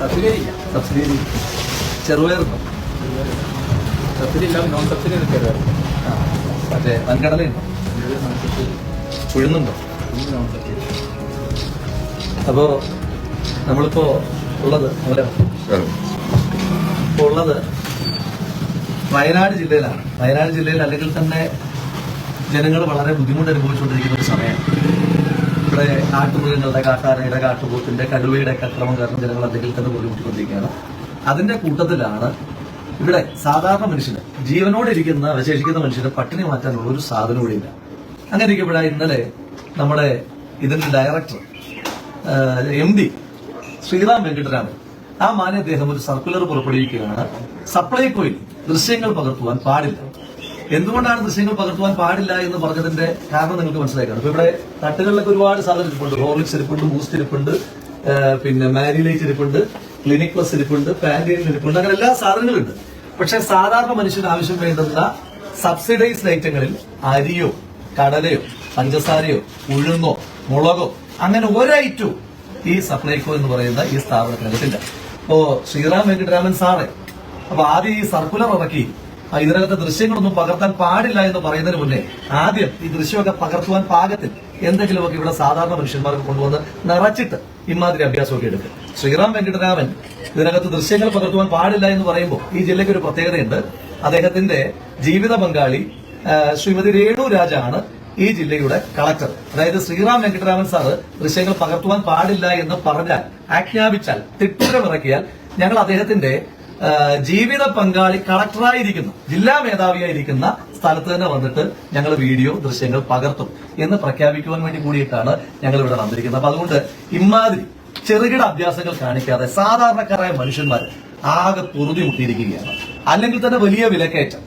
Subsidy subsidy ചെറുപയറുണ്ടോ subsidy ഇല്ല non subsidy ആ മറ്റേ വൻകടലയുണ്ടോ? ഉഴുന്നുണ്ടോ അപ്പോൾ നമ്മളിപ്പോ ഉള്ളത് അവിടെ ഇപ്പോൾ ഉള്ളത് വയനാട് ജില്ലയിലാണ്. വയനാട് ജില്ലയിൽ അല്ലെങ്കിൽ തന്നെ ജനങ്ങൾ വളരെ ബുദ്ധിമുട്ട് അനുഭവിച്ചുകൊണ്ടിരിക്കുന്ന ഒരു സമയമാണ്. ഇവിടെ കാട്ടുമൃഗങ്ങളുടെ കാട്ടാനയുടെ കാട്ടുപോത്തിന്റെ കടുവയുടെ ഒക്കെ അക്രമം കാരണം ജനങ്ങൾ അതിൽ തന്നെ ബുദ്ധിമുട്ടിക്കൊണ്ടിരിക്കുകയാണ്. അതിന്റെ കൂട്ടത്തിലാണ് ഇവിടെ സാധാരണ മനുഷ്യന് ജീവനോടെ ഇരിക്കുന്ന അവശേഷിക്കുന്ന മനുഷ്യന് പട്ടിണി മാറ്റാനുള്ള ഒരു സാധനം കൂടി ഇല്ല. അങ്ങനെ ഇവിടെ ഇന്നലെ നമ്മുടെ ഇതിന്റെ director M D Sriram Venkitaraman ആ മാന്യ അദ്ദേഹം ഒരു സർക്കുലർ പുറപ്പെടുവിക്കുകയാണ്. സപ്ലൈകോയിൽ ദൃശ്യങ്ങൾ പകർത്തുവാൻ പാടില്ല. എന്തുകൊണ്ടാണ് ദൃശ്യങ്ങൾ പകർത്തുവാൻ പാടില്ല എന്ന് പറഞ്ഞതിന്റെ കാരണം നിങ്ങൾക്ക് മനസ്സിലാക്കണം ഇപ്പൊ ഇവിടെ തട്ടുകളിലൊക്കെ ഒരുപാട് സാധനം ഇരിപ്പുണ്ട്. ഹോർലിക്സ് ഇരിപ്പുണ്ട് ബൂസ്റ്റ് ഇരിപ്പുണ്ട് പിന്നെ മാരിലൈറ്റ് ഇരിപ്പുണ്ട് ക്ലിനിക് പ്ലസ് ഇരിപ്പുണ്ട് പാന്റീൻ ഇരിപ്പുണ്ട് അങ്ങനെ എല്ലാ സാധനങ്ങളുണ്ട്. പക്ഷെ സാധാരണ മനുഷ്യന് ആവശ്യം വേണ്ടുന്ന സബ്സിഡൈസ്ഡ് ഐറ്റങ്ങളിൽ അരിയോ കടലയോ പഞ്ചസാരയോ ഉഴുന്നോ മുളകോ അങ്ങനെ ഒരൈറ്റവും ഈ സപ്ലൈകോ എന്ന് പറയുന്ന ഈ സ്ഥാപനത്തിനകത്തില്ല. അപ്പോ ശ്രീറാം വെങ്കിട്ടരാമൻ സാറെ അപ്പൊ ആദ്യം ഈ സർക്കുലർ ഇറക്കി. ഇതിനകത്തെ ദൃശ്യങ്ങളൊന്നും പകർത്താൻ പാടില്ല എന്ന് പറയുന്നതിന് മുന്നേ ആദ്യം ഈ ദൃശ്യമൊക്കെ പകർത്തുവാൻ പാകത്തിൽ എന്തെങ്കിലുമൊക്കെ ഇവിടെ സാധാരണ മനുഷ്യന്മാർക്ക് കൊണ്ടുവന്ന് നിറച്ചിട്ട് ഇമാതിരി അഭ്യാസമൊക്കെ എടുക്കും. ശ്രീറാം വെങ്കട്ടരാമൻ ഇതിനകത്ത് ദൃശ്യങ്ങൾ പകർത്തുവാൻ പാടില്ല എന്ന് പറയുമ്പോൾ ഈ ജില്ലയ്ക്ക് ഒരു പ്രത്യേകതയുണ്ട്. അദ്ദേഹത്തിന്റെ ജീവിത പങ്കാളി ശ്രീമതി രേണു രാജാണ് ഈ ജില്ലയുടെ കളക്ടർ. അതായത് ശ്രീറാം വെങ്കട്ടരാമൻ സാറ് ദൃശ്യങ്ങൾ പകർത്തുവാൻ പാടില്ല എന്ന് പറഞ്ഞാൽ ആജ്ഞാപിച്ചാൽ തിട്ടുരമിറക്കിയാൽ ഞങ്ങൾ അദ്ദേഹത്തിന്റെ ജീവിത പങ്കാളി കളക്ടറായിരിക്കുന്നു ജില്ലാ മേധാവിയായിരിക്കുന്ന സ്ഥലത്ത് തന്നെ വന്നിട്ട് ഞങ്ങൾ വീഡിയോ ദൃശ്യങ്ങൾ പകർത്തും എന്ന് പ്രഖ്യാപിക്കുവാൻ വേണ്ടി കൂടിയിട്ടാണ് ഞങ്ങൾ ഇവിടെ വന്നിരിക്കുന്നത്. അപ്പൊ അതുകൊണ്ട് ഇമാതിരി ചെറുകിട അഭ്യാസങ്ങൾ കാണിക്കാതെ സാധാരണക്കാരായ മനുഷ്യന്മാർ ആകെ പൊറുതി മുട്ടിയിരിക്കുകയാണ് അല്ലെങ്കിൽ തന്നെ വലിയ വിലക്കയറ്റം.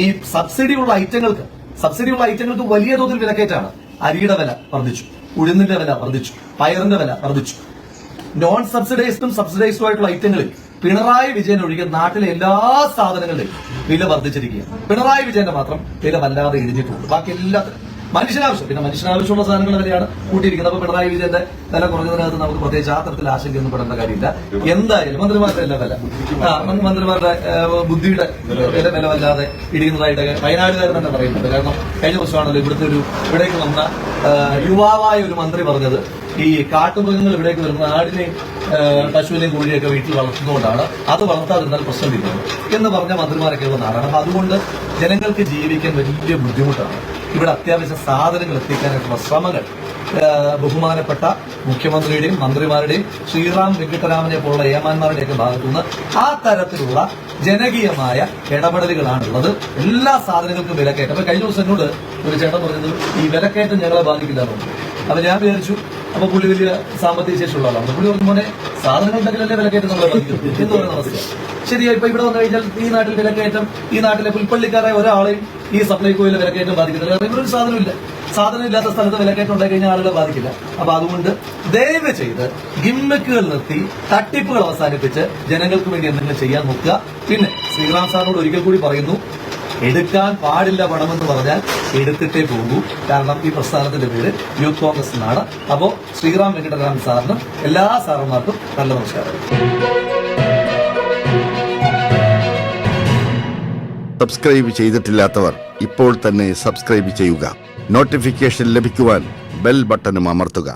ഈ സബ്സിഡിയുള്ള ഐറ്റങ്ങൾക്ക് സബ്സിഡിയുള്ള ഐറ്റങ്ങൾക്ക് വലിയ തോതിൽ വിലക്കയറ്റാണ്. അരിയുടെ വില വർദ്ധിച്ചു ഉഴുന്നിന്റെ വില വർദ്ധിച്ചു പയറിന്റെ വില വർദ്ധിച്ചു. നോൺ സബ്സിഡൈസ്ഡും സബ്സിഡൈസ്ഡും ആയിട്ടുള്ള ഐറ്റങ്ങളിൽ പിണറായി വിജയൻ ഒഴികെ നാട്ടിലെ എല്ലാ സാധനങ്ങളുടെയും വില വർദ്ധിച്ചിരിക്കുകയാണ്. പിണറായി വിജയന്റെ മാത്രം വില വല്ലാതെ ഇടിഞ്ഞിട്ടുണ്ട്. ബാക്കി എല്ലാത്തിനും മനുഷ്യനാവശ്യം. പിന്നെ മനുഷ്യനാവശ്യമുള്ള സാധനങ്ങൾ വിലയാണ് കൂട്ടിയിരിക്കുന്നത്. അപ്പൊ പിണറായി വിജയന്റെ വില കുറഞ്ഞതിനകത്ത് നമുക്ക് പ്രത്യേകിച്ച് ആ തരത്തിൽ ആശങ്കയൊന്നും പെടേണ്ട കാര്യമില്ല. എന്തായാലും മന്ത്രിമാരുടെ എല്ലാ വില മന്ത്രിമാരുടെ ബുദ്ധിയുടെ വില വില വല്ലാതെ ഇടിക്കുന്നതായിട്ട് വയനാടുകാരൻ തന്നെ പറയുന്നുണ്ട്. കാരണം കഴിഞ്ഞ ദിവസമാണല്ലോ ഇവിടുത്തെ ഒരു ഇവിടേക്ക് വന്ന യുവാവായ ഒരു മന്ത്രി പറഞ്ഞത് ഈ കാട്ടുമൃഗങ്ങൾ ഇവിടേക്ക് വരുന്ന ആടിനെയും ആ, പശുവിനെയും കോഴിയൊക്കെ വീട്ടിൽ വളർത്തുന്നതുകൊണ്ടാണ് അത് വളർത്താതിരുന്നാൽ പ്രശ്നമില്ല എന്ന് പറഞ്ഞ മന്ത്രിമാരൊക്കെ ഉള്ള നാടാണ്. അപ്പൊ അതുകൊണ്ട് ജനങ്ങൾക്ക് ജീവിക്കാൻ വലിയ ബുദ്ധിമുട്ടാണ്. ഇവിടെ അത്യാവശ്യ സാധനങ്ങൾ എത്തിക്കാനായിട്ടുള്ള ശ്രമങ്ങൾ ബഹുമാനപ്പെട്ട മുഖ്യമന്ത്രിയുടെയും മന്ത്രിമാരുടെയും ശ്രീറാം വെങ്കിട്ടരാമനെ പോലുള്ള ഏമാന്മാരുടെയൊക്കെ ഭാഗത്തുനിന്ന് ആ തരത്തിലുള്ള ജനകീയമായ ഇടപെടലുകളാണുള്ളത്. എല്ലാ സാധനങ്ങൾക്കും വിലക്കയറ്റം. അപ്പൊ കഴിഞ്ഞ ദിവസം എന്നോട് ഒരു ചേട്ടൻ പറഞ്ഞത് ഈ വിലക്കയറ്റം ഞങ്ങളെ ബാധിക്കില്ല. അപ്പൊ ഞാൻ വിചാരിച്ചു അപ്പൊ പുള്ളി വലിയ സാമ്പത്തിക ശേഷിയുള്ള ആളാണ് പുള്ളി പറഞ്ഞു മോനെ ഉണ്ടെങ്കിലല്ലേ വിലക്കയറ്റം നമ്മളെ എന്ന് പറയുന്ന അവസ്ഥ ശരിയാ ഇപ്പൊ ഇവിടെ വന്നു കഴിഞ്ഞാൽ ഈ നാട്ടിൽ വിലക്കയറ്റം ഈ നാട്ടിലെ പുൽപ്പള്ളിക്കാരായ ഒരാളെയും ഈ സപ്ലൈകോയിലെ വിലക്കയറ്റം ബാധിക്കുന്നില്ല. കാരണം ഇവിടെ ഒരു സാധനമില്ല സാധനം ഇല്ലാത്ത സ്ഥലത്ത് വിലക്കയറ്റം ഉണ്ടായി കഴിഞ്ഞാൽ ആളുകളെ ബാധിക്കില്ല. അപ്പൊ അതുകൊണ്ട് ദയവ് ചെയ്ത് ഗിമ്മക്കുകൾ നിർത്തി തട്ടിപ്പുകൾ അവസാനിപ്പിച്ച് ജനങ്ങൾക്ക് വേണ്ടി എന്തെങ്കിലും ചെയ്യാൻ നോക്കുക. പിന്നെ ശ്രീറാം സാറിനോട് ഒരിക്കൽ കൂടി പറയുന്നു എടുക്കാൻ പാടില്ല പണമെന്ന് പറഞ്ഞാൽ എടുത്തിട്ടേ പോകൂ. കാരണം ഈ പ്രസ്ഥാനത്തിന്റെ പേര് യൂത്ത് കോൺഗ്രസ് എന്നാണ്. അപ്പോ ശ്രീറാം വെങ്കടരാമൻ സാറിനും എല്ലാ സാറന്മാർക്കും നല്ല നമസ്കാരം. സബ്സ്ക്രൈബ് ചെയ്തിട്ടില്ലാത്തവർ ഇപ്പോൾ തന്നെ സബ്സ്ക്രൈബ് ചെയ്യുക. നോട്ടിഫിക്കേഷൻ ലഭിക്കുവാൻ ബെൽ ബട്ടണും അമർത്തുക.